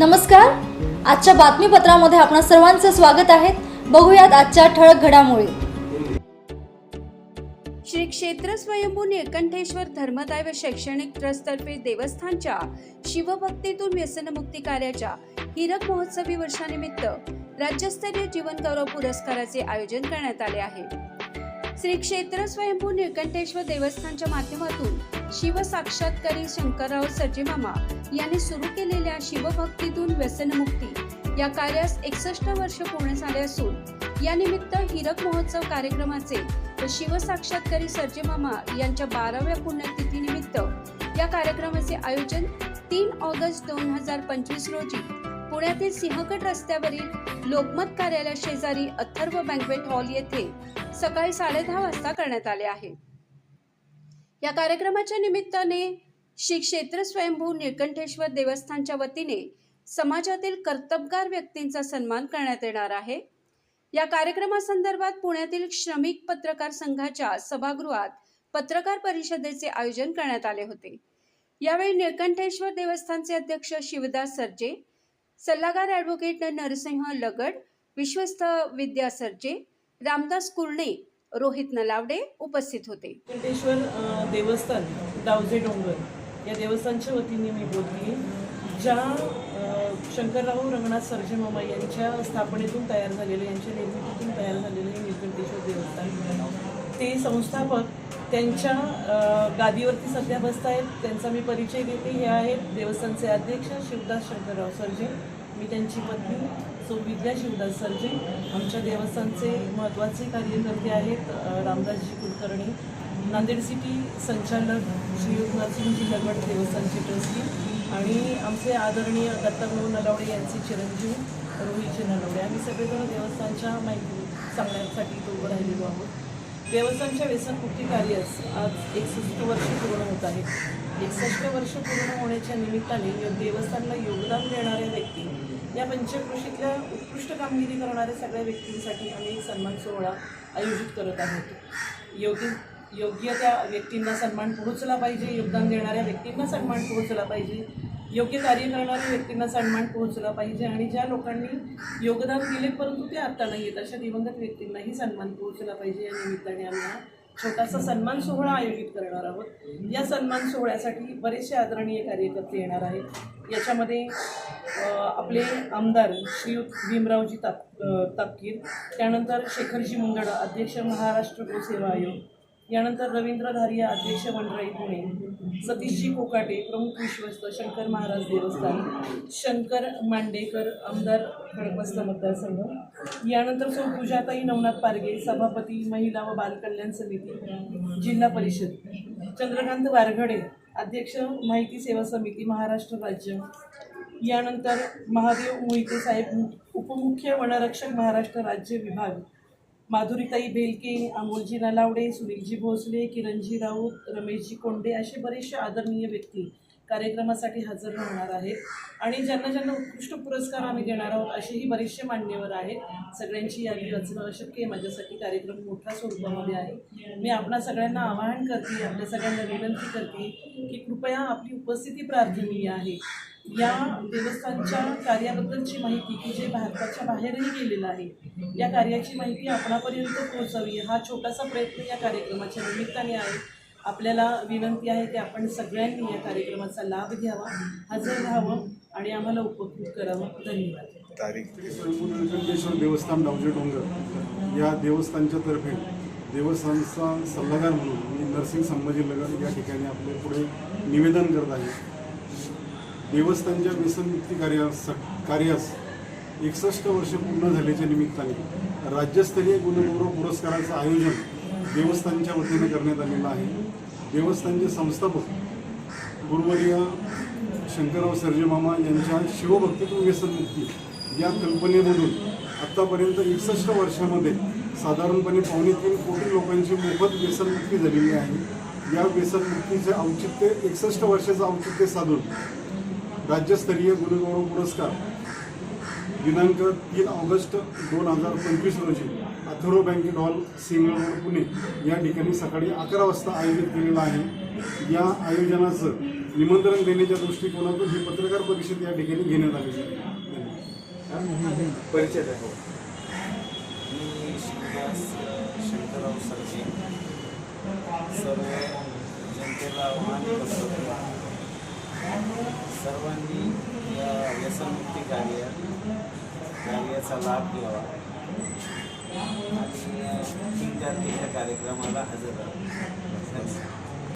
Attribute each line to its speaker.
Speaker 1: नमस्कार. आजच्या बातमीपत्रामध्ये आपणा सर्वांचं स्वागत आहे. बघूयात आजच्या ठळक घडामोडी.
Speaker 2: श्री क्षेत्र स्वयंभू निळकंठेश्वर धर्मदाय व शैक्षणिक ट्रस्टतर्फे देवस्थानच्या शिवभक्तीतून व्यसनमुक्ती कार्याच्या हिरक महोत्सवी वर्षानिमित्त राज्यस्तरीय जीवन गौरव पुरस्काराचे आयोजन करण्यात आले आहे. श्री क्षेत्र स्वयंभू निळकंठेश्वर देवस्थानच्या माध्यमातून शिवसाक्षात्कारी शंकरराव सर्जेमामा यांनी सुरू केलेल्या शिवभक्तीतून व्यसनमुक्ती या कार्यास एकसष्ट वर्ष पूर्ण झाले असून या निमित्त हिरक महोत्सव कार्यक्रमाचे व शिवसाक्षात्कारी सर्जेमामा यांच्या बाराव्या पुण्यतिथीनिमित्त या कार्यक्रमाचे आयोजन तीन ऑगस्ट दोन हजार पंचवीस रोजी पुण्यातील सिंहगड रस्त्यावरील लोकमत कार्यालय शेजारी अथर्व बँकवेट हॉल येथे सकाळी साडेदहा वाजता करण्यात आले आहे. या कार्यक्रमाच्या निमित्ताने श्री क्षेत्र स्वयंभू निळकंठेश्वर देवस्थानच्या वतीने समाजातील कर्तबगार व्यक्तींचा सन्मान करण्यात येणार आहे. या कार्यक्रमासंदर्भात पुण्यातील श्रमिक पत्रकार संघाच्या सभागृहात पत्रकार परिषदेचे आयोजन करण्यात आले होते. यावेळी निळकंठेश्वर देवस्थानचे अध्यक्ष शिवदास सर्जे सल्लागार ॲडव्होकेट नरसिंह लगड विश्वस्त विद्या सर्जे रामदास कुर्णे रोहित नलावडे उपस्थित होते.
Speaker 3: वेंकटेश्वर देवस्थान दावजे डोंगर या देवस्थानच्या वतीने मी बोलली ज्या शंकरराव रंगनाथ सर्जेमामा यांच्या स्थापनेतून तयार झालेले यांच्या निर्मितीतून तयार झालेले हे निळकंठेश्वर देवस्थान ते संस्थापक त्यांच्या गादीवरती सध्या बसत आहेत त्यांचा मी परिचय देते हे आहेत देवस्थानचे अध्यक्ष शिवदास शंकरराव सर्जे. मी त्यांची पत्नी सो विद्या शिवदास सरजे. आमच्या देवस्थानचे महत्त्वाचे कार्यकर्ते आहेत रामदासजी कुलकर्णी. नांदेड सिटी संचालक श्री नरसिंहजी लगड देवस्थानचे ट्रस्टी. आणि आमचे आदरणीय दत्ताभाऊ नलावडे यांचे चिरंजीव रोहितजी नलावडे. आम्ही सगळेजण देवस्थानच्या माहिती सांगण्यासाठी तो उभं राहिलेलो आहोत. देवस्थानच्या व्यसनमुक्ती कार्यास आज एकसष्ट वर्ष पूर्ण होत आहेत एकसष्ट वर्ष पूर्ण होण्याच्या निमित्ताने देवस्थानला योगदान देणाऱ्या व्यक्ती या पंचकृषीतल्या उत्कृष्ट कामगिरी करणाऱ्या सगळ्या व्यक्तींसाठी आम्ही एक सन्मान सोहळा आयोजित करत आहोत. योग्य योग्य त्या व्यक्तींना सन्मान पोहोचला पाहिजे योगदान देणाऱ्या व्यक्तींना सन्मान पोहोचला पाहिजे योग्य कार्य करणाऱ्या व्यक्तींना सन्मान पोहोचला पाहिजे आणि ज्या लोकांनी योगदान दिले परंतु ते आता नाही आहेत अशा दिवंगत व्यक्तींनाही सन्मान पोहोचला पाहिजे या निमित्ताने आम्ही छोटासा सन्मान सोहळा आयोजित करणार आहोत. या सन्मान सोहळ्यासाठी बरेचसे आदरणीय कार्यकर्ते येणार आहेत. याच्यामध्ये आपले आमदार श्रीयुत भीमरावजी ताप तापकीर त्यानंतर शेखरजी मुंदडा अध्यक्ष महाराष्ट्र गोसेवा आयोग यानंतर रवींद्र धारिया अध्यक्ष मंडळी पुणे. सतीशजी कोकाटे प्रमुख विश्वस्त शंकर महाराज देवस्थान. शंकर मांडेकर आमदार खडकवस्त मतदारसंघ. यानंतर सौ पूजाताई नवनाथ पारगे सभापती महिला व बालकल्याण समिती जिल्हा परिषद. चंद्रकांत वारघडे अध्यक्ष माहिती सेवा समिती महाराष्ट्र राज्य. यानंतर महादेव मोहिते साहेब उपमुख्य वनरक्षक महाराष्ट्र राज्य विभाग. माधुरीताई भेलके अमोलजी नलावडे सुनीलजी भोसले किरणजी राऊत रमेशजी कोंडे असे बरेचसे आदरणीय व्यक्ती कार्यक्रमासाठी हजर राहणार आहेत आणि ज्यांना ज्यांना उत्कृष्ट पुरस्कार आम्ही देणार आहोत असेही बरेचसे मान्यवर आहेत. सगळ्यांची यादी रचणं अशक्य आहे. माझ्यासाठी कार्यक्रम मोठ्या स्वरूपामध्ये आहे. मी आपणा सगळ्यांना आवाहन करते आपल्या सगळ्यांना विनंती करते की कृपया आपली उपस्थिती प्रार्थनीय आहे. या देवस्थानच्या कार्याबद्दलची माहिती की जे भारताच्या बाहेरही गेलेलं आहे या कार्याची माहिती आपणापर्यंत पोहोचावी. हा छोटासा प्रयत्न या कार्यक्रमाच्या निमित्ताने आहे. आपल्याला विनंती आहे की आपण सगळ्यांनी या कार्यक्रमाचा लाभ घ्यावा हजर राहावं आणि आम्हाला उपकृत करावं. धन्यवाद.
Speaker 4: तारीख. देवस्थान डावजे डोंगर या देवस्थानच्या तर्फे देवस्थानचा सल्लागार म्हणून मी नरसिंग संभाजी लगन या ठिकाणी आपले पुढे निवेदन करत आहे. देवस्थानच्या व्यसनमुक्ती कार्यास कार्यास एकसष्ट वर्ष पूर्ण झाल्याच्या निमित्ताने राज्यस्तरीय गुणगौरव पुरस्काराचं आयोजन देवस्थानच्या वतीने करण्यात आलेलं आहे. देवस्थानचे संस्थापक गुरुवर्य शंकरराव सर्जेमामा यांच्या शिवभक्तीतून व्यसनमुक्ती या कल्पनेमधून आत्तापर्यंत एकसष्ट वर्षामध्ये साधारणपणे पावणे तीन कोटी लोकांची मोफत व्यसनमुक्ती झालेली आहे. या व्यसनमुक्तीचे औचित्य एकसष्ट वर्षाचं औचित्य साधून राज्यस्तरीय गुरुगौरव पुरस्कार दिनांक तीन ऑगस्ट दोन हजार पंचवीस रोजी Atharva banquet hall single road Pune या ठिकाणी सकाळी अकरा वाजता आयोजित केलेलं आहे. या आयोजनाचं निमंत्रण देण्याच्या दृष्टिकोनातून ही पत्रकार परिषद या ठिकाणी घेण्यात आलेली आहे.
Speaker 5: परिचय द्या. हो. मी शिवदास शंकरराव सरजी सर्व जनतेला आव्हान करतो. सर्वांनी या व्यसनमुक्ती कार्य कार्याचा लाभ घ्यावा. आणि तीन कार्यक्रमाला हजर राहतो